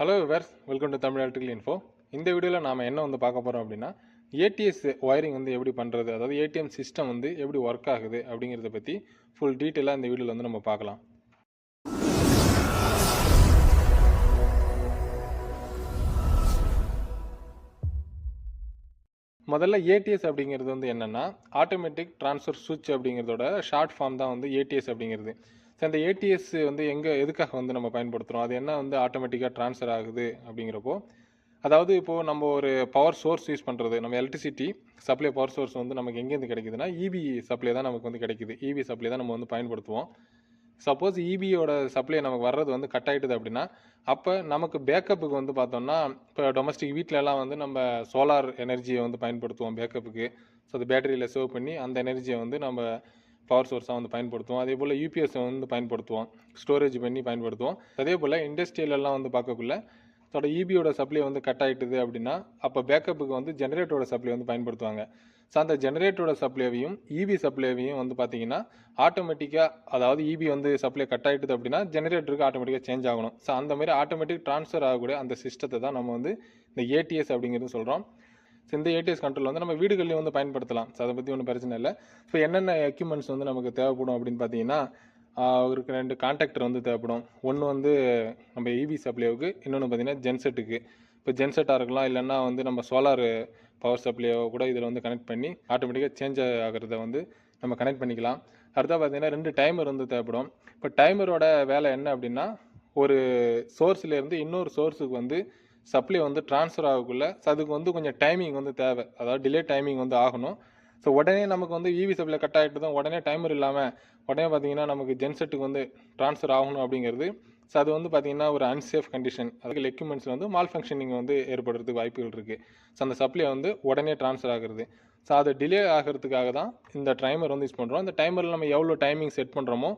Hello viewers welcome to Tamil electrical info இந்த வீடியோவில் நாம் என்ன வந்து பார்க்க போகிறோம் அப்படின்னா ஏடிஎஸ் ஒயரிங் வந்து எப்படி பண்ணுறது அதாவது ஏடிஎம் சிஸ்டம் வந்து எப்படி ஒர்க் ஆகுது அப்படிங்கிறத பற்றி ஃபுல் டீட்டெயிலாக இந்த வீடியோவில் வந்து நம்ம பார்க்கலாம். முதல்ல ஏடிஎஸ் அப்படிங்கிறது வந்து என்னென்னா ஆட்டோமேட்டிக் ட்ரான்ஸ்ஃபர் சுவிட்ச் அப்படிங்கிறதோட ஷார்ட் ஃபார்ம் தான் வந்து ஏடிஎஸ் அப்படிங்கிறது. ஸோ அந்த ஏடிஎஸ் வந்து எங்கே எதுக்காக வந்து நம்ம பயன்படுத்துகிறோம் அது என்ன வந்து ஆட்டோமேட்டிக்காக ட்ரான்ஸ்ஃபர் ஆகுது அப்படிங்கிறப்போ அதாவது இப்போது நம்ம ஒரு பவர் சோர்ஸ் யூஸ் பண்ணுறது நம்ம எலக்ட்ரிசிட்டி சப்ளை பவர் சோர்ஸ் வந்து நமக்கு எங்கேருந்து கிடைக்குதுன்னா இபி சப்ளை தான் நமக்கு வந்து கிடைக்குது. இபி சப்ளை தான் நம்ம வந்து பயன்படுத்துவோம். சப்போஸ் இபியோட சப்ளை நமக்கு வர்றது வந்து கட் ஆகிட்டுது அப்படின்னா அப்போ நமக்கு பேக்கப்புக்கு வந்து பார்த்தோம்னா இப்போ டொமஸ்டிக் வீட்டிலலாம் வந்து நம்ம சோலார் எனர்ஜியை வந்து பயன்படுத்துவோம் பேக்கப்புக்கு ஸோ அது பேட்டரியில் சேவ் பண்ணி அந்த எனர்ஜியை வந்து நம்ம பவர் சோர்ஸாக வந்து பயன்படுத்துவோம். அதே போல் யூபிஎஸ்ஸை வந்து பயன்படுத்துவோம். ஸ்டோரேஜ் பண்ணி பயன்படுத்துவோம். அதே போல் இண்டஸ்ட்ரியலெல்லாம் வந்து பார்க்கக்குள்ள அதோட இபியோட சப்ளை வந்து கட் ஆகிட்டுது அப்படின்னா அப்போ பேக்கப்புக்கு வந்து ஜெனரேட்டரோட சப்ளை வந்து பயன்படுத்துவாங்க. ஸோ அந்த ஜெனரேட்டரோட சப்ளைவையும் இபி சப்ளைவையும் வந்து பார்த்தீங்கன்னா ஆட்டோமேட்டிக்காக அதாவது இபி வந்து சப்ளை கட் ஆகிட்டுது அப்படின்னா ஜெனரேட்டருக்கு ஆட்டோமேட்டிக்காக சேஞ்ச் ஆகணும். ஸோ அந்த மாதிரி ஆட்டோமேட்டிக் ட்ரான்ஸ்ஃபர் ஆகக்கூடிய அந்த சிஸ்டத்தை தான் நம்ம வந்து இந்த ஏடிஎஸ் அப்படிங்கிறது சொல்கிறோம் ஸோ இந்த ஏடிஎஸ் கண்ட்ரோல் வந்து நம்ம வீடுகள்லையும் வந்து பயன்படுத்தலாம். ஸோ அதை பற்றி ஒன்றும் பிரச்சனை இல்லை. ஸோ என்னென்ன எக்யூப்மெண்ட்ஸ் வந்து நமக்கு தேவைப்படும் அப்படின்னு பார்த்தீங்கன்னா அவருக்கு ரெண்டு கான்டாக்டர் வந்து தேவைப்படும். ஒன்று வந்து நம்ம இபி சப்ளைவுக்கு இன்னொன்று பார்த்தீங்கன்னா ஜென்செட்டுக்கு இப்போ ஜென்செட்டாக இருக்கலாம் இல்லைன்னா வந்து நம்ம சோலார் பவர் சப்ளையோ கூட இதில் வந்து கனெக்ட் பண்ணி ஆட்டோமேட்டிக்காக சேஞ்ச் ஆகிறத வந்து நம்ம கனெக்ட் பண்ணிக்கலாம். அடுத்தா பார்த்தீங்கன்னா ரெண்டு டைமர் வந்து தேவைப்படும். இப்போ டைமரோட வேலை என்ன அப்படின்னா ஒரு சோர்ஸ்லேருந்து இன்னொரு சோர்ஸுக்கு வந்து சப்ளை வந்து ட்ரான்ஸ்ஃபர் ஆகக்குள்ள அதுக்கு வந்து கொஞ்சம் டைமிங் வந்து தேவை. அதாவது டிலே டைமிங் வந்து ஆகணும். ஸோ உடனே நமக்கு வந்து இவி சப்ளை கட் ஆகிட்டு தான் உடனே டைமர் இல்லாமல் உடனே பார்த்தீங்கன்னா நமக்கு ஜென்செட்டுக்கு வந்து ட்ரான்ஸ்ஃபர் ஆகணும் அப்படிங்கிறது. ஸோ அது வந்து பார்த்திங்கன்னா ஒரு அன்சேஃப் கண்டிஷன் அதுக்கு எக்யூப்மெண்ட்ஸில் வந்து மால் ஃபங்க்ஷனிங் வந்து ஏற்படுறதுக்கு வாய்ப்புகள் இருக்குது ஸோ அந்த சப்ளை வந்து உடனே ட்ரான்ஸ்ஃபர் ஆகுறது. ஸோ அது டிலே ஆகிறதுக்காக தான் இந்த டைமர் வந்து யூஸ் பண்ணுறோம் அந்த டைமரில் நம்ம எவ்வளோ டைமிங் செட் பண்ணுறோமோ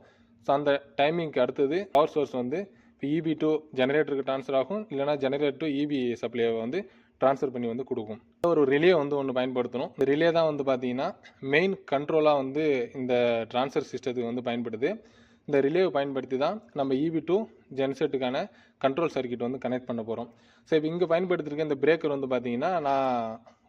ஸோ அந்த டைமிங்க்கு அடுத்தது பவர் சோர்ஸ் வந்து இப்போ இபி டு ஜெனரேட்டருக்கு ட்ரான்ஸ்ஃபர் ஆகும். இல்லைனா ஜெனரேட்டர் டு இபி சப்ளையை வந்து ட்ரான்ஸ்ஃபர் பண்ணி வந்து கொடுக்கும். ஒரு ரிலே வந்து ஒன்று பயன்படுத்தணும். இந்த ரிலே தான் வந்து பார்த்தீங்கன்னா மெயின் கண்ட்ரோலாக வந்து இந்த ட்ரான்ஸ்ஃபர் சிஸ்டத்துக்கு வந்து பயன்படுது. இந்த ரிலேவை பயன்படுத்தி தான் நம்ம இபி டு ஜென்செட்டுக்கான கண்ட்ரோல் சர்க்கியூட் வந்து கனெக்ட் பண்ண போகிறோம் ஸோ இப்போ இங்கே பயன்படுத்திருக்க இந்த பிரேக்கர் வந்து பார்த்தீங்கன்னா நான்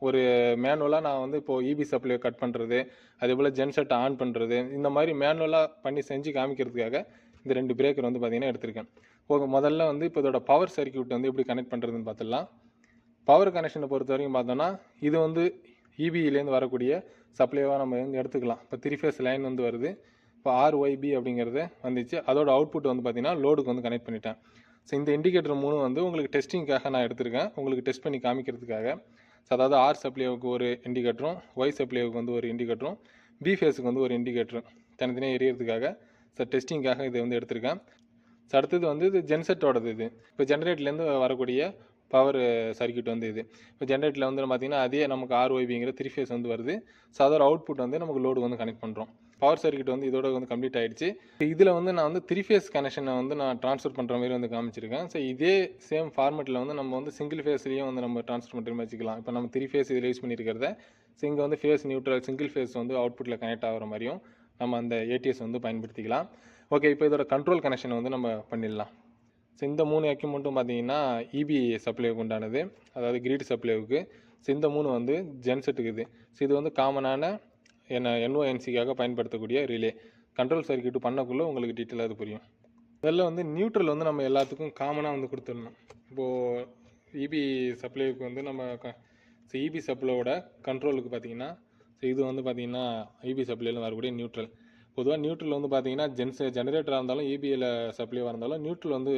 ஒரு மேனுவலாக நான் வந்து இப்போது இபி சப்ளை கட் பண்ணுறது அதே போல் ஜென்செட்டை ஆன் பண்ணுறது இந்த மாதிரி மேனுவலாக பண்ணி செஞ்சு காமிக்கிறதுக்காக இந்த ரெண்டு பிரேக்கர் வந்து பார்த்திங்கன்னா எடுத்திருக்கேன். ஓகே முதல்ல வந்து இப்போ இதோட பவர் சர்க்கியூட் வந்து எப்படி கனெக்ட் பண்ணுறதுன்னு பார்த்துடலாம் பவர் கனெக்ஷனை பொறுத்த வரைக்கும் பார்த்தோன்னா இது வந்து இபியிலேருந்து வரக்கூடிய சப்ளைவாக நம்ம வந்து எடுத்துக்கலாம். இப்போ த்ரீ ஃபேஸ் லைன் வந்து வருது. இப்போ ஆர்ஒய்பி அப்படிங்கிறது வந்துச்சு. அதோட அவுட்புட் வந்து பார்த்தீங்கன்னா லோடுக்கு வந்து கனெக்ட் பண்ணிட்டேன். ஸோ இந்த இண்டிகேட்டர் மூணு வந்து உங்களுக்கு டெஸ்டிங்காக நான் எடுத்திருக்கேன். உங்களுக்கு டெஸ்ட் பண்ணி காமிக்கிறதுக்காக. ஸோ அதாவது ஆர் சப்ளைவுக்கு ஒரு இண்டிகேட்டரும் ஒய் சப்ளைவுக்கு வந்து ஒரு இண்டிகேட்டரும் பி ஃபேஸுக்கு வந்து ஒரு இண்டிகேட்டரும் தனித்தனியாக எரியறதுக்காக. ஸோ டெஸ்டிங்காக இதை வந்து எடுத்திருக்கேன். ஸோ அடுத்தது வந்து இது ஜென்செட்டோடது இது. இப்போ ஜென்ரேட்லேருந்து வரக்கூடிய பவர் சர்க்கியூட் வந்து இது. இப்போ ஜென்ரேட்டில் வந்து பார்த்தீங்கன்னா அதே நமக்கு ஆர்ஒய்பிங்கிற த்ரீ ஃபேஸ் வந்து வருது. ஸோ அதோட அவுட்புட் வந்து நமக்கு லோடு வந்து கனெக்ட் பண்ணுறோம் பவர் சர்க்கியூட் வந்து இதோட வந்து கம்ப்ளீட் ஆகிடுச்சு இதில் வந்து நான் வந்து த்ரீ ஃபேஸ் கனெக்ஷனை வந்து நான் ட்ரான்ஸ்ஃபர் பண்ணுற மாதிரி வந்து காமிச்சிருக்கேன். ஸோ இதே சேம் ஃபார்மெட்டில் வந்து நம்ம வந்து சிங்கிள் ஃபேஸ்லேயும் வந்து நம்ம ட்ரான்ஸ்ஃபர் பண்ணுற மாதிரி வச்சுக்கலாம். இப்போ நம்ம த்ரீ ஃபேஸ் இதில் யூஸ் பண்ணியிருக்கிறத. ஸோ இங்கே வந்து ஃபேஸ் நியூட்ரல் சிங்கிள் ஃபேஸ் வந்து அவுட்புட்டில் கனெக்ட் ஆகிற மாதிரியும் நம்ம அந்த ஏடிஎஸ் வந்து பயன்படுத்திக்கலாம். ஓகே இப்போ இதோட கண்ட்ரோல் கனெக்ஷன் வந்து நம்ம பண்ணிடலாம். ஸோ இந்த மூணு எக்யூப்மெண்ட்டும் பார்த்தீங்கன்னா இபி சப்ளைவுக்கு உண்டானது. அதாவது கிரீட் சப்ளைவுக்கு ஸோ இந்த மூணு வந்து ஜென்செட்டுக்கு இது. ஸோ இது வந்து காமனான என்ன என்ஓஎன்சிக்காக பயன்படுத்தக்கூடிய ரிலே கண்ட்ரோல் சர்க்கியூட் பண்ணக்குள்ளே உங்களுக்கு டீட்டெயிலாக அது புரியும். முதல்ல வந்து நியூட்ரல் வந்து நம்ம எல்லாத்துக்கும் காமனாக வந்து கொடுத்துடணும். இப்போது இபி சப்ளைவுக்கு வந்து நம்ம ஸோ இபி சப்ளையோட கண்ட்ரோலுக்கு பார்த்தீங்கன்னா ஸோ இது வந்து பார்த்தீங்கன்னா ஈபி சப்ளையில் வரக்கூடிய நியூட்ரல் பொதுவாக நியூட்ரல் வந்து பார்த்தீங்கன்னா ஜென்ஸ் ஜெனரேட்டராக இருந்தாலும் இபியில் சப்ளைவாக இருந்தாலும் நியூட்ரல் வந்து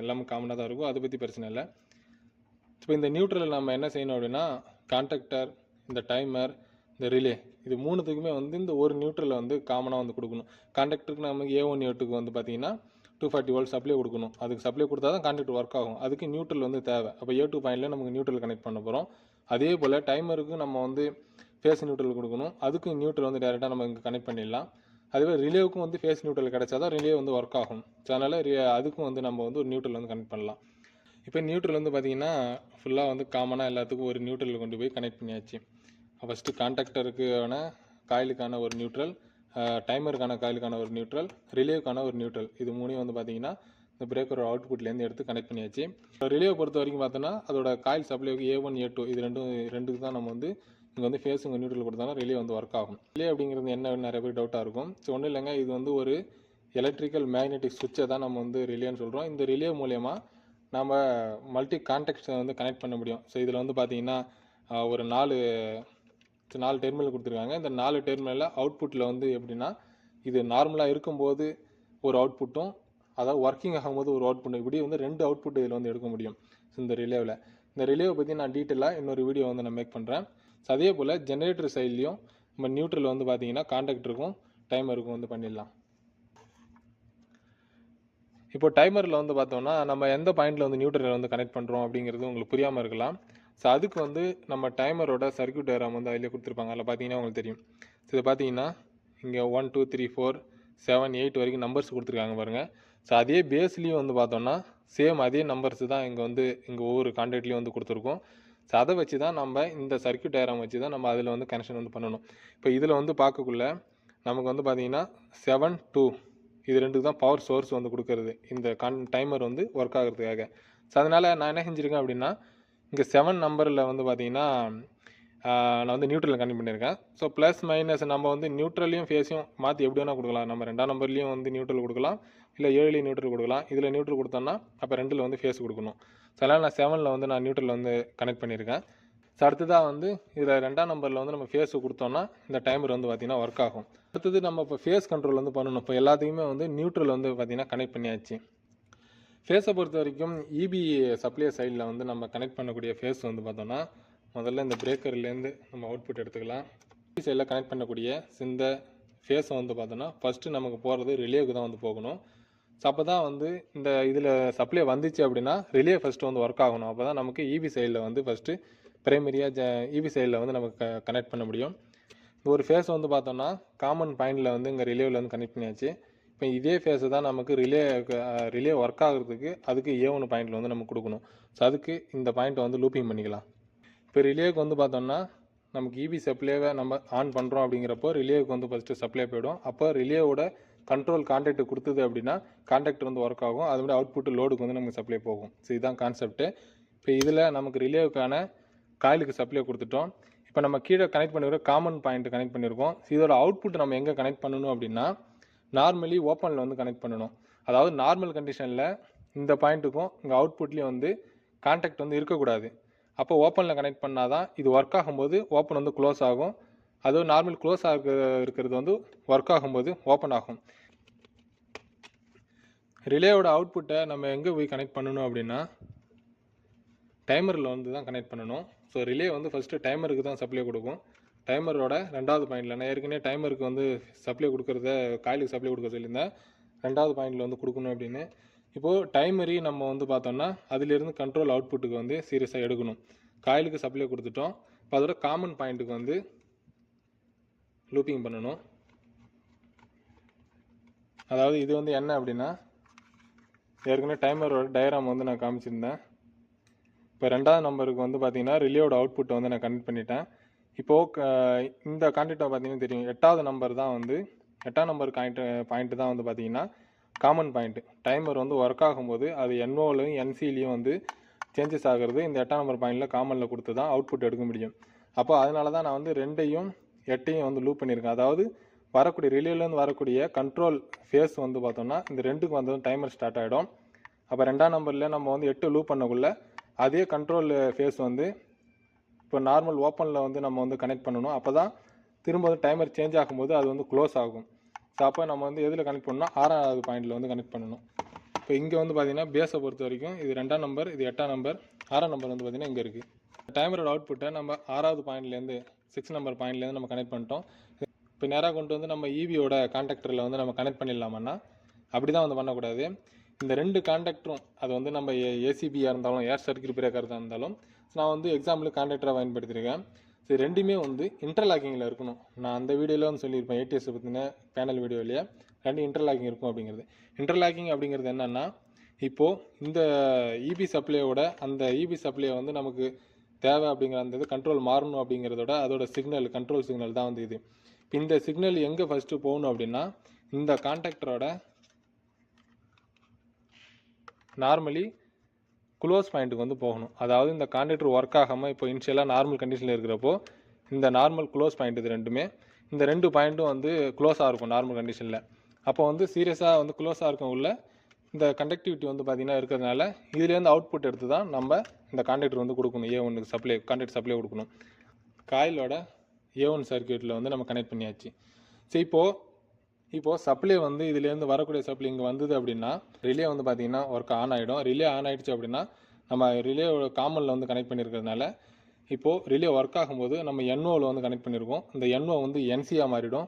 எல்லாமே காமனாக தான் இருக்கும். அதை பற்றி பிரச்சனை இல்லை. இப்போ இந்த நியூட்ரல் நம்ம என்ன செய்யணும் அப்படின்னா கான்டாக்டர் இந்த டைமர் இந்த ரிலே இது மூணுத்துக்குமே வந்து இந்த ஒரு நியூட்ரலை வந்து காமனாக வந்து கொடுக்கணும். கான்டாக்டருக்கு நமக்கு ஏ ஒன் எட்டுக்கு வந்து பார்த்தீங்கன்னா டூ ஃபார்ட்டி வோல்ட் சப்ளை கொடுக்கணும். அதுக்கு சப்ளை கொடுத்தா தான் கான்டாக்ட் ஒர்க் ஆகும். அதுக்கு நியூட்ரல் வந்து தேவை. அப்போ ஏ டூ பாயிண்ட்ல நமக்கு நியூட்ரல் கனெக்ட் பண்ண போகிறோம் அதே போல் டைமருக்கு நம்ம வந்து ஃபேஸ் நியூட்ரல் கொடுக்கணும். அதுக்கும் நியூட்ரல் வந்து டேரெக்டாக நம்ம இங்கே கனெக்ட் பண்ணிடலாம். அதுவே ரிலேவுக்கும் வந்து ஃபேஸ் நியூட்ரல் கிடச்சா தான் ரிலே வந்து ஒர்க் ஆகும். ஸோ அதனால் அதுக்கும் வந்து நம்ம வந்து ஒரு நியூட்ரல் வந்து கனெக்ட் பண்ணலாம். இப்போ நியூட்ரல் வந்து பார்த்திங்கன்னா ஃபுல்லாக வந்து காமனாக எல்லாத்துக்கும் ஒரு நியூட்ரல் கொண்டு போய் கனெக்ட் பண்ணியாச்சு. ஃபஸ்ட்டு கான்டாக்டருக்கான காயிலுக்கான ஒரு நியூட்ரல் டைமருக்கான காயிலுக்கான ஒரு நியூட்ரல் ரிலேவுக்கான ஒரு நியூட்ரல் இது மூணையும் வந்து பார்த்திங்கன்னா இந்த பிரேக்கரோட அவுட்புட்லேருந்து எடுத்து கனெக்ட் பண்ணியாச்சு. ரிலேவை பொறுத்த வரைக்கும் பார்த்தோன்னா அதோட காயில் சப்ளைக்கு ஏ ஒன் ஏ டூ இது ரெண்டும் ரெண்டுக்கு தான் நம்ம வந்து இங்கே வந்து ஃபேஸ் இங்கே நியூட்ரல் கொடுத்தாலும் ரிலே வந்து ஒர்க் ஆகும் ரிலே அப்படிங்கிறது என்ன நிறைய பேர் டவுட்டாக இருக்கும். ஸோ ஒன்றும் இல்லைங்க. இது வந்து ஒரு எலக்ட்ரிக்கல் மேக்னெட்டிக் சுவிட்சை தான் நம்ம வந்து ரிலேன்னு சொல்கிறோம் இந்த ரிலே மூலயமா நம்ம மல்டி கான்டாக்ட்ஸை வந்து கனெக்ட் பண்ண முடியும். ஸோ இதில் வந்து பார்த்தீங்கன்னா ஒரு நாலு நாலு டெர்மினல் கொடுத்துருக்காங்க. இந்த நாலு டெர்மினலில் அவுட்புட்டில் வந்து எப்படின்னா இது நார்மலாக இருக்கும்போது ஒரு அவுட்புட்டும் அதாவது ஒர்க்கிங் ஆகும்போது ஒரு அவுட்புட் இப்படி வந்து ரெண்டு அவுட்புட் இதில் வந்து எடுக்க முடியும். ஸோ இந்த ரிலேவில் இந்த ரிலேவை பற்றி நான் டீட்டெயிலாக இன்னொரு வீடியோ வந்து நான் மேக் பண்ணுறேன் ஸோ அதே போல் ஜென்ரேட்டர் சைட்லேயும் நம்ம நியூட்ரல் வந்து பார்த்தீங்கன்னா கான்டாக்ட் இருக்கும். டைமருக்கும் வந்து பண்ணிடலாம். இப்போ டைமரில் வந்து பார்த்தோம்னா நம்ம எந்த பாயிண்டில் வந்து நியூட்ரலை வந்து கனெக்ட் பண்ணுறோம் அப்படிங்கிறது உங்களுக்கு புரியாமல் இருக்கலாம். ஸோ அதுக்கு வந்து நம்ம டைமரோட சர்க்யூட் டயராம் வந்து அதிலே கொடுத்துருப்பாங்க. அதில் பார்த்தீங்கன்னா உங்களுக்கு தெரியும். ஸோ இது பார்த்தீங்கன்னா இங்கே one two three four seven eight வரைக்கும் நம்பர்ஸ் கொடுத்துருக்காங்க பாருங்கள் ஸோ அதே பேஸ்லேயும் வந்து பார்த்தோம்னா சேம் அதே நம்பர்ஸ் தான் இங்கே வந்து இங்கே ஒவ்வொரு கான்டாக்ட்லேயும் வந்து கொடுத்துருக்கோம். ஸோ அதை வச்சு தான் நம்ம இந்த சர்க்யூட் டயராம் வச்சு தான் நம்ம அதில் வந்து கனெக்ஷன் வந்து பண்ணணும். இப்போ இதில் வந்து பார்க்கக்குள்ள நமக்கு வந்து பார்த்திங்கன்னா செவன் டூ இது ரெண்டுக்கு தான் பவர் சோர்ஸ் வந்து கொடுக்கறது. இந்த கன் டைமர் வந்து ஒர்க் ஆகிறதுக்காக. ஸோ அதனால் நான் என்ன செஞ்சுருக்கேன் அப்படின்னா இங்கே செவன் நம்பரில் வந்து பார்த்தீங்கன்னா நான் வந்து நியூட்ரல் கனெக்ட் பண்ணியிருக்கேன். ஸோ ப்ளஸ் மைனஸ் நம்ம வந்து நியூட்ரலையும் ஃபேஸையும் மாற்றி எப்படி வேணால் கொடுக்கலாம். நம்ம ரெண்டாம் நம்பர்லேயும் வந்து நியூட்ரல் கொடுக்கலாம். இல்லை ஏழுலேயும் நியூட்ரல் கொடுக்கலாம். இதில் நியூட்ரல் கொடுத்தோன்னா அப்போ ரெண்டில் வந்து ஃபேஸ் கொடுக்கணும். ஸோ அதனால் நான் செவனில் வந்து நான் நியூட்ரல் வந்து கனெக்ட் பண்ணியிருக்கேன் ஸோ அடுத்ததாக வந்து இதில் ரெண்டாம் நம்பரில் வந்து நம்ம ஃபேஸ் கொடுத்தோம்னா இந்த டைமர் வந்து பார்த்திங்கன்னா ஒர்க் ஆகும். அடுத்தது நம்ம இப்போ ஃபேஸ் கண்ட்ரோல் வந்து பண்ணணும். இப்போ எல்லாத்துக்குமே வந்து நியூட்ரல் வந்து பார்த்திங்கன்னா கனெக்ட் பண்ணியாச்சு. ஃபேஸை பொறுத்த வரைக்கும் இபி சப்ளை சைடில் வந்து நம்ம கனெக்ட் பண்ணக்கூடிய ஃபேஸ் வந்து பார்த்தோம்னா முதல்ல இந்த பிரேக்கர்லேருந்து நம்ம அவுட்புட் எடுத்துக்கலாம். இபி சைடில் கனெக்ட் பண்ணக்கூடிய இந்த ஃபேஸை வந்து பார்த்தோன்னா ஃபஸ்ட்டு நமக்கு போகிறது ரிலேவுக்கு தான் வந்து போகணும். ஸோ அப்போ தான் வந்து இந்த இதில் சப்ளை வந்துச்சு அப்படின்னா ரிலே ஃபஸ்ட்டு வந்து ஒர்க் ஆகணும். அப்போ தான் நமக்கு இபி சைடில் வந்து ஃபஸ்ட்டு ப்ரைமரியாக ஜ இபி சைடில் வந்து நமக்கு கனெக்ட் பண்ண முடியும். இந்த ஒரு ஃபேஸ் வந்து பார்த்தோம்னா காமன் பாயிண்டில் வந்து இங்கே ரிலேவில் வந்து கனெக்ட் பண்ணியாச்சு. இப்போ இதே ஃபேஸை தான் நமக்கு ரிலே ரிலே ஒர்க் ஆகுறதுக்கு அதுக்கு ஏ ஒன்று பாயிண்டில் வந்து நம்ம கொடுக்கணும். ஸோ அதுக்கு இந்த பாயிண்ட்டை வந்து லூப்பிங் பண்ணிக்கலாம். இப்போ ரிலேவுக்கு வந்து பார்த்தோம்னா நமக்கு இபி சப்ளைவை நம்ம ஆன் பண்ணுறோம் அப்படிங்கிறப்போ ரிலேவுக்கு வந்து ஃபஸ்ட்டு சப்ளை போயிடும். அப்போ ரிலேவோட கண்ட்ரோல் கான்டாக்ட் கொடுத்தது அப்படின்னா கான்டாக்ட் வந்து ஒர்க் ஆகும். அது மாதிரி அவுட்புட் லோடுக்கு வந்து நமக்கு சப்ளை போகும். ஸோ இதுதான் கான்செப்ட்டு இப்போ இதில் நமக்கு ரிலேவுக்கான காயிலுக்கு சப்ளை கொடுத்துட்டோம். இப்போ நம்ம கீழே கனெக்ட் பண்ணிருக்க காமன் பாயிண்ட் கனெக்ட் பண்ணியிருக்கோம் இதோட அவுட்புட் நம்ம எங்கே கனெக்ட் பண்ணணும் அப்படின்னா நார்மலி ஓப்பனில் வந்து கனெக்ட் பண்ணணும். அதாவது நார்மல் கண்டிஷனில் இந்த பாயிண்ட்டுக்கும் இங்கே அவுட்புட்லேயும் வந்து கான்டாக்ட் வந்து இருக்கக்கூடாது. அப்போ ஓப்பனில் கனெக்ட் பண்ணால் தான் இது ஒர்க் ஆகும்போது ஓப்பன் வந்து க்ளோஸ் ஆகும். அதுவும் நார்மல் க்ளோஸ் ஆக இருக்கிறது வந்து ஒர்க் ஆகும்போது ஓப்பன் ஆகும். ரிலேயோட அவுட்புட்டை நம்ம எங்கே போய் கனெக்ட் பண்ணணும் அப்படின்னா டைமரில் வந்து தான் கனெக்ட் பண்ணணும். ஸோ ரிலே வந்து ஃபஸ்ட்டு டைமருக்கு தான் சப்ளை கொடுக்கும். டைமரோட ரெண்டாவது பாயிண்டில் நான் ஏற்கனவே டைமருக்கு வந்து சப்ளை கொடுக்குறத காயிலுக்கு சப்ளை கொடுக்க சொல்லியிருந்தேன். ரெண்டாவது பாயிண்டில் வந்து கொடுக்கணும் அப்படின்னு. இப்போது டைமரி நம்ம வந்து பார்த்தோம்னா அதிலிருந்து கண்ட்ரோல் அவுட்புட்டுக்கு வந்து சீரியஸாக எடுக்கணும். காயிலுக்கு சப்ளை கொடுத்துட்டோம். இப்போ அதோட காமன் பாயிண்ட்டுக்கு வந்து லூப்பிங் பண்ணணும். அதாவது இது வந்து என்ன அப்படின்னா ஏற்கனவே டைமரோட டயராம் வந்து நான் காமிச்சிருந்தேன். இப்போ ரெண்டாவது நம்பருக்கு வந்து பார்த்தீங்கன்னா ரிலேயோட அவுட்புட்டை வந்து நான் கனெக்ட் பண்ணிட்டேன். இப்போது இந்த கான்டெக்டை பார்த்தீங்கன்னா தெரியும். எட்டாவது நம்பர் தான் வந்து எட்டாம் நம்பர் காயிண்ட் பாயிண்ட் தான் வந்து பார்த்தீங்கன்னா காமன் பாயிண்ட்டு டைமர் வந்து ஒர்க் ஆகும்போது அது என்ஓலையும் என்சிலையும் வந்து சேஞ்சஸ் ஆகிறது இந்த எட்டாம் நம்பர் பாயிண்டில் காமனில் கொடுத்து தான் அவுட்புட் எடுக்க முடியும். அப்போ அதனால தான் நான் வந்து ரெண்டையும் எட்டையும் வந்து லூப் பண்ணியிருக்கேன். அதாவது வரக்கூடிய ரிலேலேருந்து வரக்கூடிய கண்ட்ரோல் ஃபேஸ் வந்து பார்த்தோம்னா இந்த ரெண்டுக்கு வந்ததும் டைமர் ஸ்டார்ட் ஆகிடும் அப்போ ரெண்டாம் நம்பரில் நம்ம வந்து எட்டு லூப் பண்ணக்குள்ள அதே கண்ட்ரோல் ஃபேஸ் வந்து இப்போ நார்மல் ஓப்பனில் வந்து நம்ம வந்து கனெக்ட் பண்ணணும். அப்போ தான் திரும்ப வந்து டைமர் சேஞ்ச் ஆகும்போது அது வந்து க்ளோஸ் ஆகும். ஸோ அப்போ நம்ம வந்து எதில் கனெக்ட் பண்ணணும் ஆறாவது பாயிண்டில் வந்து கனெக்ட் பண்ணணும். இப்போ இங்கே வந்து பார்த்திங்கன்னா பேஸை பொறுத்த வரைக்கும் இது ரெண்டாம் நம்பர் இது எட்டாம் நம்பர் ஆறாம் நம்பர் வந்து பார்த்திங்கன்னா இங்கே இருக்குது டைமரோட அவுட்புட்டை நம்ம ஆறாவது பாயிண்ட்லேருந்து சிக்ஸ் நம்பர் பாயிண்ட்லேருந்து நம்ம கனெக்ட் பண்ணிட்டோம். இப்போ நேராக கொண்டு வந்து நம்ம ஈவியோட கான்டாக்டரில் வந்து நம்ம கனெக்ட் பண்ணிடலாமன்னா அப்படி தான் வந்து பண்ணக்கூடாது. இந்த ரெண்டு கான்டாக்டரும் அது வந்து நம்ம ஏசிபியாக இருந்தாலும் ஏர் சர்க்கியூட் பிரேக்கர் தான் இருந்தாலும் நான் வந்து எக்ஸாம்பிளுக்கு கான்டாக்டராக பயன்படுத்தியிருக்கேன். ஸோ ரெண்டுமே வந்து இன்டர்லாக்கிங்கில் இருக்கணும். நான் அந்த வீடியோவில் வந்து சொல்லியிருப்பேன் ஏடிஎஸ் பற்றின பேனல் வீடியோவிலேயே ரெண்டு இன்டர்லாக்கிங் இருக்கும் அப்படிங்கிறது. இன்டர்லாக்கிங் அப்படிங்கிறது என்னென்னா இப்போது இந்த இபி சப்ளையோட அந்த இபி சப்ளை வந்து நமக்கு தேவை அப்படிங்கிற அந்த இது கண்ட்ரோல் மாறணும் அப்படிங்கிறதோட அதோட சிக்னல் கண்ட்ரோல் சிக்னல் தான் வந்து இது. இந்த சிக்னல் எங்கே ஃபஸ்ட்டு போகணும் அப்படின்னா இந்த கான்டாக்டரோட நார்மலி க்ளோஸ் பாயிண்ட்டுக்கு வந்து போகணும். அதாவது இந்த கான்ட்ராக்டர் ஒர்க் ஆகாமல் இப்போ இனிஷியலாக நார்மல் கண்டிஷனில் இருக்கிறப்போ இந்த நார்மல் க்ளோஸ் பாயிண்ட் இது ரெண்டுமே இந்த ரெண்டு பாயிண்ட்டும் வந்து க்ளோஸாக இருக்கும் நார்மல் கண்டிஷனில் அப்போ வந்து சீரியஸாக வந்து க்ளோஸாக இருக்கும் உள்ள இந்த கண்டக்டிவிட்டி வந்து பார்த்திங்கன்னா இருக்கிறதுனால இதுலேருந்து அவுட்புட் எடுத்து தான் நம்ம இந்த கான்ட்ராக்டர் வந்து கொடுக்கணும். ஏ ஒன்றுக்கு சப்ளை கான்ட்ராக்ட் சப்ளை கொடுக்கணும். காயிலோட ஏ ஒன் சர்க்கியூட்டில் வந்து நம்ம கனெக்ட் பண்ணியாச்சு. சரி இப்போது இப்போது சப்ளை வந்து இதுலேருந்து வரக்கூடிய சப்ளை இங்கே வந்தது அப்படின்னா ரிலே வந்து பார்த்திங்கன்னா ஒர்க் ஆன் ஆகிடும் ரிலே ஆன் ஆகிடுச்சு அப்படின்னா நம்ம ரிலேவோட காமனில் வந்து கனெக்ட் பண்ணியிருக்கிறதுனால இப்போது ரிலே ஒர்க் ஆகும்போது நம்ம என்ஓவில் வந்து கனெக்ட் பண்ணியிருக்கோம் இந்த என்ஓ வந்து என்சியாக மாறிடும்.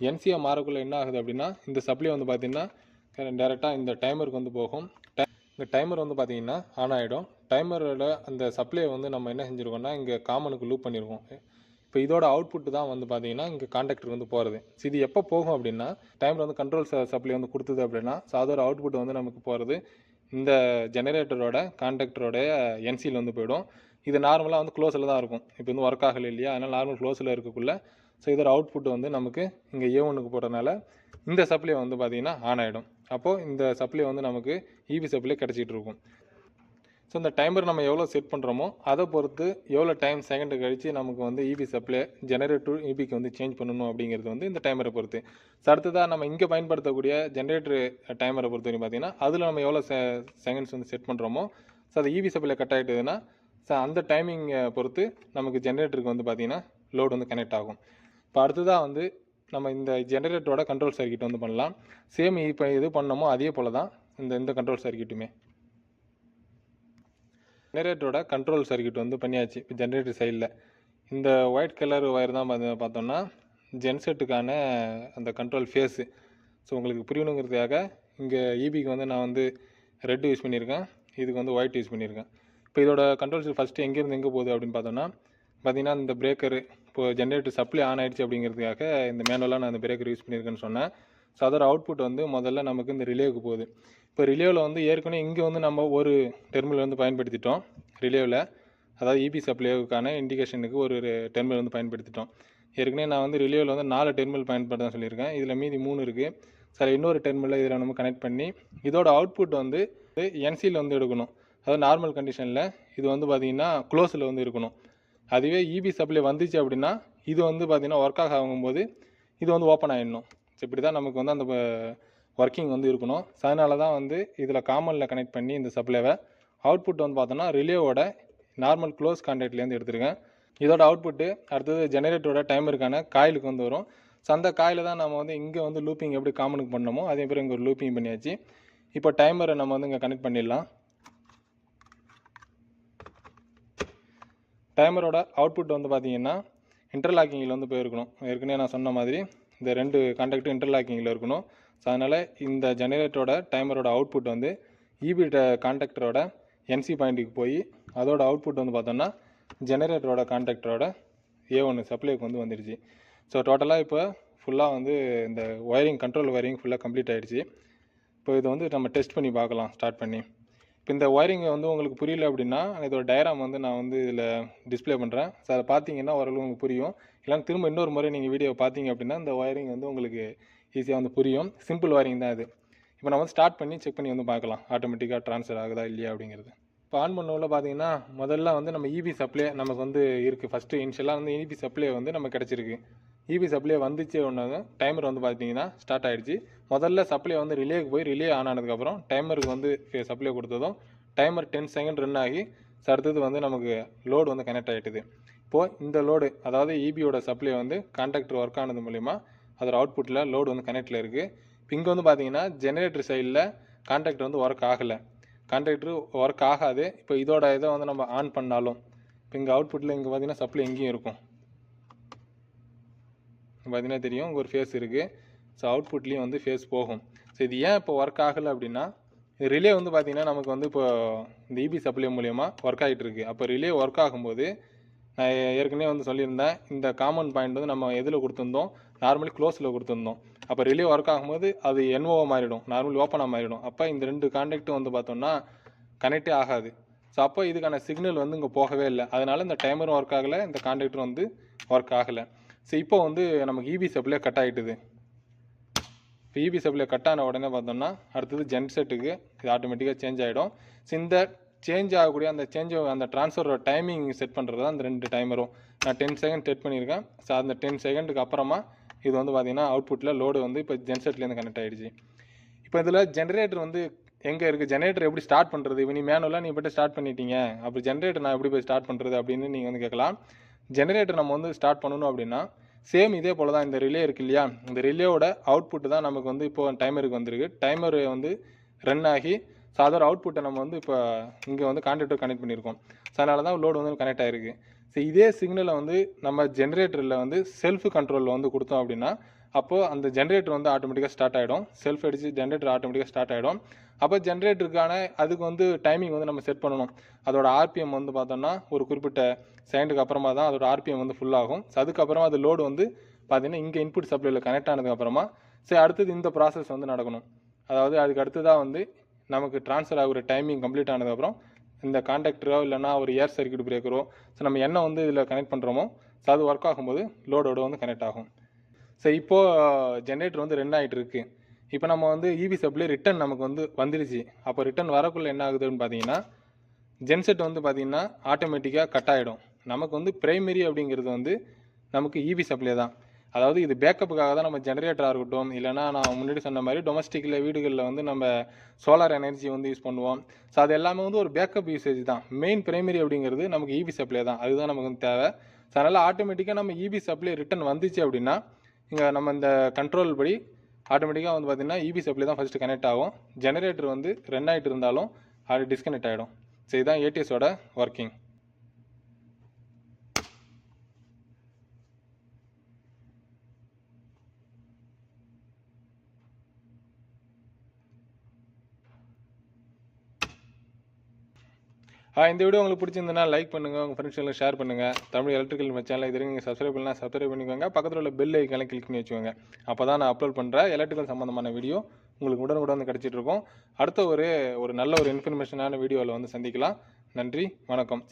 என்சியாக மாறக்குள்ளே என்ன ஆகுது அப்படின்னா இந்த சப்ளை வந்து பார்த்திங்கன்னா டேரெக்டாக இந்த டைமருக்கு வந்து போகும். இந்த டைமர் வந்து பார்த்திங்கன்னா ஆன் ஆகிடும் டைமரோட அந்த சப்ளையை வந்து நம்ம என்ன செஞ்சுருக்கோம்னா இங்கே காமனுக்கு லூப் பண்ணியிருக்கோம் இப்போ இதோட அவுட்புட் தான் வந்து பார்த்தீங்கன்னா இங்கே கான்டாக்டர் வந்து போகிறது ஸோ இது எப்போ போகும் அப்படின்னா டைமில் வந்து கண்ட்ரோல் சப்ளை வந்து கொடுத்தது அப்படின்னா ஸோ அதோட அவுட்புட் வந்து நமக்கு போகிறது இந்த ஜெனரேட்டரோட காண்டாக்டரோட என்சியில் வந்து போயிடும். இது நார்மலாக வந்து க்ளோஸில் தான் இருக்கும். இப்போ வந்து ஒர்க் ஆகலை இல்லையா? அதனால் நார்மல் க்ளோஸில் இருக்கக்குள்ள ஸோ இதோட அவுட்புட் வந்து நமக்கு இங்கே ஏ ஒன்றுக்கு போடுறதுனால இந்த சப்ளை வந்து பார்த்திங்கன்னா ஆன் ஆகிடும் அப்போது இந்த சப்ளை வந்து நமக்கு இபி சப்ளை கிடச்சிட்டு இருக்கும். ஸோ இந்த டைமர் நம்ம எவ்வளோ செட் பண்ணுறோமோ அதை பொறுத்து எவ்வளோ டைம் செகண்டு கழித்து நமக்கு வந்து இபி சப்ளை ஜெனரேட்டர் இபிக்கு வந்து சேஞ்ச் பண்ணணும் அப்படிங்கிறது வந்து இந்த டைமரை பொறுத்து. ஸோ அடுத்ததாக நம்ம இங்கே பயன்படுத்தக்கூடிய ஜென்ரேட்டர் டைமரை பொறுத்த வரைக்கும் பார்த்தீங்கன்னா அதில் நம்ம எவ்வளோ செ செகண்ட்ஸ் வந்து செட் பண்ணுறோமோ ஸோ அது இபி சப்ளை கட் ஆகிட்டதுன்னா ஸோ அந்த டைமிங்கை பொறுத்து நமக்கு ஜென்ரேட்டருக்கு வந்து பார்த்திங்கன்னா லோடு வந்து கனெக்ட் ஆகும். இப்போ அடுத்ததாக வந்து நம்ம இந்த ஜென்ரேட்டரோட கண்ட்ரோல் சர்க்கியூட் வந்து பண்ணலாம். சேம் இப்போ இது பண்ணோமோ அதே போல் தான் இந்த இந்த கண்ட்ரோல் சர்க்கியூட்டுமே ஜெனரேட்டரோட கண்ட்ரோல் சர்க்கியூட் வந்து பண்ணியாச்சு இப்போ ஜென்ரேட்டர் சைடில் இந்த ஒயிட் கலர் ஒயர் தான் பார்த்து பார்த்தோம்னா ஜென்செட்டுக்கான அந்த கண்ட்ரோல் ஃபேஸு ஸோ உங்களுக்கு புரியணுங்கிறதுக்காக இங்கே ஈபிக்கு வந்து நான் வந்து ரெட் யூஸ் பண்ணியிருக்கேன். இதுக்கு வந்து ஒயிட் யூஸ் பண்ணியிருக்கேன். இப்போ இதோட கண்ட்ரோல் ஃபஸ்ட்டு எங்கேருந்து எங்கே போகுது அப்படின்னு பார்த்தோம்னா பார்த்தீங்கன்னா இந்த பிரேக்கரு இப்போ ஜென்ரேட்டர் சப்ளை ஆன் ஆகிடுச்சு அப்படிங்கிறதுக்காக இந்த மேனுவலாக நான் இந்த பிரேக்கர் யூஸ் பண்ணியிருக்கேன்னு சொன்னேன். ஸோ அதோட அவுட்புட் வந்து முதல்ல நமக்கு இந்த ரிலேவுக்கு போகுது. இப்போ ரிலேவில் வந்து ஏற்கனவே இங்கே வந்து நம்ம ஒரு டெர்மினல் வந்து பயன்படுத்திட்டோம் ரிலேவில். அதாவது இபி சப்ளைவுக்கான இண்டிகேஷனுக்கு ஒரு டெர்மினல் வந்து பயன்படுத்திட்டோம். ஏற்கனவே நான் வந்து ரிலேவில் வந்து நாலு டெர்மினல் பயன்படுத்த சொல்லியிருக்கேன். இதில் மீதி மூணு இருக்குது சார் இன்னொரு டெர்மினல் இதில் நம்ம கனெக்ட் பண்ணி இதோட அவுட்புட் வந்து என்சியில் வந்து எடுக்கணும். அதாவது நார்மல் கண்டிஷனில் இது வந்து பார்த்திங்கன்னா க்ளோஸில் வந்து இருக்கணும். அதுவே இபி சப்ளை வந்துச்சு அப்படின்னா இது வந்து பார்த்திங்கன்னா ஒர்க் ஆக ஆகும்போது இது வந்து ஓப்பன் ஆகிடணும் இப்படி தான் நமக்கு வந்து அந்த ஒர்க்கிங் வந்து இருக்கணும். ஸோ அதனால தான் வந்து இதில் காமனில் கனெக்ட் பண்ணி இந்த சப்ளைவை அவுட்புட் வந்து பார்த்தோன்னா ரிலேவோட நார்மல் க்ளோஸ் கான்டாக்ட்லேருந்து எடுத்துருக்கேன். இதோட அவுட்புட்டு அடுத்தது ஜெனரேட்டரோட டைமருக்கான காயிலுக்கு வந்து வரும். ஸோ அந்த காயில் தான் நம்ம வந்து இங்கே வந்து லூப்பிங் எப்படி காமனுக்கு பண்ணோமோ அதே மாதிரி இங்கே ஒரு லூப்பிங் பண்ணியாச்சு. இப்போ டைமரை நம்ம வந்து இங்கே கனெக்ட் பண்ணிடலாம். டைமரோட அவுட்புட் வந்து பார்த்தீங்கன்னா இன்டர்லாக்கிங்கில் வந்து போயிருக்கணும். ஏற்கனவே நான் சொன்ன மாதிரி இந்த ரெண்டு கான்டாக்டும் இன்டர்லாக்கிங்கில் இருக்கணும். ஸோ அதனால் இந்த ஜெனரேட்டரோட டைமரோட அவுட்புட் வந்து இபி கான்டாக்டரோட என்சி பாயிண்ட்டுக்கு போய் அதோட அவுட்புட் வந்து பார்த்தோன்னா ஜெனரேட்டரோட கான்டாக்டரோட ஏ ஒன்று சப்ளைக்கு வந்து வந்துடுச்சு ஸோ டோட்டலாக இப்போ ஃபுல்லாக வந்து இந்த ஒயரிங் கண்ட்ரோல் ஒயரிங் ஃபுல்லாக கம்ப்ளீட் ஆகிடுச்சு இப்போ இதை வந்து நம்ம டெஸ்ட் பண்ணி பார்க்கலாம் ஸ்டார்ட் பண்ணி. இப்போ இந்த ஒயரிங் வந்து உங்களுக்கு புரியல அப்படின்னா இதோட டயராம் வந்து நான் வந்து இதில் டிஸ்ப்ளே பண்ணுறேன் ஸோ அதை பார்த்தீங்கன்னா ஓரளவு உங்களுக்கு புரியும். இல்லைன்னா திரும்ப இன்னொரு முறை நீங்கள் வீடியோ பார்த்தீங்க அப்படின்னா இந்த ஒயரிங் வந்து உங்களுக்கு ஈஸியாக வந்து புரியும். சிம்பிள் வாரிங் தான் இது. இப்போ நம்ம வந்து ஸ்டார்ட் பண்ணி செக் பண்ணி வந்து பார்க்கலாம். ஆட்டோமேட்டிக்காக ட்ரான்ஸ்ஃபர் ஆகுதா இல்லையா அப்படிங்கிறது. இப்போ ஆன் பண்ண பார்த்தீங்கன்னா முதல்ல வந்து நம்ம இபி சப்ளை நமக்கு வந்து இருக்குது ஃபஸ்ட்டு இனிஷியலாக வந்து இபி சப்ளை வந்து நமக்கு கிடச்சிருக்கு. இபி சப்ளை வந்துச்சு ஒன்று டைமர் வந்து பார்த்தீங்கன்னா ஸ்டார்ட் ஆகிடுச்சு முதல்ல சப்ளை வந்து ரிலேக்கு போய் ரிலே ஆன் ஆனதுக்கப்புறம் டைமருக்கு வந்து சப்ளை கொடுத்ததும் டைமர் டென் செகண்ட் ரன் ஆகி சடுத்தது அடுத்தது வந்து நமக்கு லோடு வந்து கனெக்ட் ஆகிட்டுது இப்போது இந்த லோடு அதாவது இபியோட சப்ளை வந்து கான்ட்ராக்டர் ஒர்க் ஆனது மூலிமா அதோட அவுட்புட்டில் லோடு வந்து கனெக்டில் இருக்குது இப்போ இங்கே வந்து பார்த்தீங்கன்னா ஜெனரேட்டர் சைடில் கான்ட்ராக்டர் வந்து ஒர்க் ஆகலை. கான்ட்ராக்டர் ஒர்க் ஆகாது. இப்போ இதோட இதை வந்து நம்ம ஆன் பண்ணாலும் இப்போ இங்கே அவுட்புட்டில் இங்கே பார்த்தீங்கன்னா சப்ளை எங்கேயும் இருக்கும். பார்த்தீங்கன்னா தெரியும் ஒரு ஃபேஸ் இருக்குது ஸோ அவுட்புட்லேயும் வந்து ஃபேஸ் போகும். ஸோ இது ஏன் இப்போ ஒர்க் ஆகலை அப்படின்னா ரிலே வந்து பார்த்திங்கன்னா நமக்கு வந்து இப்போ இந்த இபி சப்ளை மூலயமா ஒர்க் ஆகிட்டு இருக்குது அப்போ ரிலே ஒர்க் ஆகும்போது நான் ஏற்கனவே வந்து சொல்லியிருந்தேன். இந்த காமன் பாயிண்ட் வந்து நம்ம எதில் கொடுத்துருந்தோம்? நார்மலி க்ளோஸில் கொடுத்துருந்தோம். அப்போ ரிலீவ் ஒர்க் ஆகும்போது அது என்ஓவாக மாறிடும். நார்மலி ஓப்பனாக மாறிடும். அப்போ இந்த ரெண்டு கான்டாக்ட்டும் வந்து பார்த்தோம்னா கனெக்டே ஆகாது. ஸோ அப்போ இதுக்கான சிக்னல் வந்து இங்கே போகவே இல்லை. அதனால் இந்த டைமரும் ஒர்க் ஆகலை இந்த கான்டாக்டரும் வந்து ஒர்க் ஆகலை. ஸோ இப்போ வந்து நமக்கு இபி சப்ளை கட் ஆகிட்டுது இப்போ இபி சப்ளை கட் ஆன உடனே பார்த்தோம்னா அடுத்தது ஜென்செட்டுக்கு இது ஆட்டோமேட்டிக்காக சேஞ்ச் ஆகிடும் ஸோ இந்த சேஞ்ச் ஆகக்கூடிய அந்த சேஞ்ச் அந்த ட்ரான்ஸ்ஃபரோட டைமிங் செட் பண்ணுறது தான் அந்த ரெண்டு டைமரும் நான் டென் செகண்ட் செட் பண்ணியிருக்கேன். ஸோ அந்த டென் செகண்டுக்கு அப்புறமா இது வந்து பார்த்தீங்கன்னா அவுட்புட்டில் லோடு வந்து இப்போ ஜென்செட்லேருந்து கனெக்ட் ஆகிடுச்சு இப்போ இதில் ஜென்ரேட்டர் வந்து எங்கே இருக்குது ஜென்ரேட்டர் எப்படி ஸ்டார்ட் பண்ணுறது இப்போ நீ மேனுவலாக நீ போய்ட்டு ஸ்டார்ட் பண்ணிட்டீங்க. அப்படி ஜென்ரேட்டர் நான் எப்படி போய் ஸ்டார்ட் பண்ணுறது அப்படின்னு நீங்கள் வந்து கேட்கலாம். ஜென்ரேட்டர் நம்ம வந்து ஸ்டார்ட் பண்ணணும் அப்படின்னா சேம் இதே போல் தான் இந்த ரிலே இருக்கு இல்லையா? இந்த ரிலேவோட அவுட்புட் தான் நமக்கு வந்து இப்போ டைமருக்கு வந்திருக்கு. டைமர் வந்து ரன் ஆகி ஸோ அதோட அவுட்புட்டை நம்ம வந்து இப்போ இங்கே வந்து கான்டாக்டர் கனெக்ட் பண்ணியிருக்கோம். ஸோ அதனால தான் லோடு வந்து கனெக்ட் ஆகிருக்கு ஸோ இதே சிக்னலை வந்து நம்ம ஜென்ரேட்டரில் வந்து செல்ஃப் கண்ட்ரோலில் வந்து கொடுத்தோம் அப்படின்னா அப்போது அந்த ஜென்ரேட்டர் வந்து ஆட்டோமேட்டிக்காக ஸ்டார்ட் ஆகிடும் செல்ஃப் அடித்து ஜென்ரேட்டர் ஆட்டோமேட்டிக்காக ஸ்டார்ட் ஆகிடும் அப்போ ஜென்ரேட்டருக்கான அதுக்கு வந்து டைமிங் வந்து நம்ம செட் பண்ணணும். அதோட ஆர்பிஎம் வந்து பார்த்தோம்னா ஒரு குறிப்பிட்ட செகண்டுக்கு அப்புறமா தான் அதோட ஆர்பிஎம் வந்து ஃபுல்லாகும் ஸோ அதுக்கப்புறமா அது லோடு வந்து பார்த்தீங்கன்னா இங்கே இன்புட் சப்ளையில் கனெக்ட் ஆனதுக்கப்புறமா சரி அடுத்தது இந்த ப்ராசஸ் வந்து நடக்கணும். அதாவது அதுக்கு அடுத்ததாக வந்து நமக்கு ட்ரான்ஸ்ஃபர் ஆகிற டைமிங் கம்ப்ளீட் ஆனதுக்கப்புறம் இந்த காண்டாக்டரோ இல்லைனா ஒரு ஏர் சர்க்கியூட் பிரேக்கரோ ஸோ நம்ம என்ன வந்து இதில் கனெக்ட் பண்ணுறோமோ ஸோ அது ஒர்க் ஆகும்போது லோடோட வந்து கனெக்ட் ஆகும். ஸோ இப்போது ஜென்ரேட்டர் வந்து ரன் ஆகிட்டு இருக்குது இப்போ நம்ம வந்து இபி சப்ளே ரிட்டன் நமக்கு வந்து வந்துருச்சு. அப்போ ரிட்டன் வரக்குள்ள என்ன ஆகுதுன்னு பார்த்தீங்கன்னா ஜென்செட் வந்து பார்த்திங்கன்னா ஆட்டோமேட்டிக்காக கட் ஆகிடும் நமக்கு வந்து ப்ரைமரி அப்படிங்கிறது வந்து நமக்கு இபி சப்ளை தான். அதாவது இது பேக்கப்புக்காக தான் நம்ம ஜென்ரேட்டராக இருக்கட்டும் இல்லைனா நான் முன்னாடி சொன்ன மாதிரி டொமஸ்டிக்கில் வீடுகளில் வந்து நம்ம சோலார் எனர்ஜி வந்து யூஸ் பண்ணுவோம். ஸோ அது எல்லாமே வந்து ஒரு பேக்கப் யூசேஜ் தான். மெயின் பிரைமரி அப்படிங்கிறது நமக்கு இபி சப்ளை தான். அதுதான் நமக்கு வந்து தேவை. ஸோ அதனால் ஆட்டோமேட்டிக்காக நம்ம இபி சப்ளை ரிட்டன் வந்துச்சு அப்படின்னா இங்கே நம்ம இந்த கண்ட்ரோல் படி ஆட்டோமேட்டிக்காக வந்து பார்த்திங்கன்னா இபி சப்ளை தான் ஃபஸ்ட்டு கனெக்ட் ஆகும். ஜெனரேட்டர் வந்து ரன் ஆகிட்டு இருந்தாலும் அது டிஸ்கனெக்ட் ஆகிடும் ஸோ இதுதான் ஏடிஎஸோட ஒர்க்கிங் இந்த வீடியோ உங்களுக்கு பிடிச்சிருந்தனா லைக் பண்ணுங்கள் உங்கள் ஃப்ரெண்ட்ஸ்களுக்கு ஷேர் பண்ணுங்கள் தமிழ் எலக்ட்ரிக்கல் சேனல் இது நீங்கள் சப்ஸ்கிரைப் பண்ணலாம் சப்ஸ்கிரைப் பண்ணிக்கோங்க. பக்கத்தில் உள்ள பெல் ஐக்கனை கிளிக் பண்ணி வச்சுக்கோங்க. அப்போ தான் நான் அப்லோட் பண்ணுற எலக்ட்ரிக்கல் சம்மந்தமான வீடியோ உங்களுக்கு உடனுக்குடன் வந்து கிடச்சிட்டு இருக்கும். அடுத்த ஒரு ஒரு நல்ல ஒரு இன்ஃபர்மேஷனான வீடியோவில் வந்து சந்திக்கலாம். நன்றி வணக்கம்.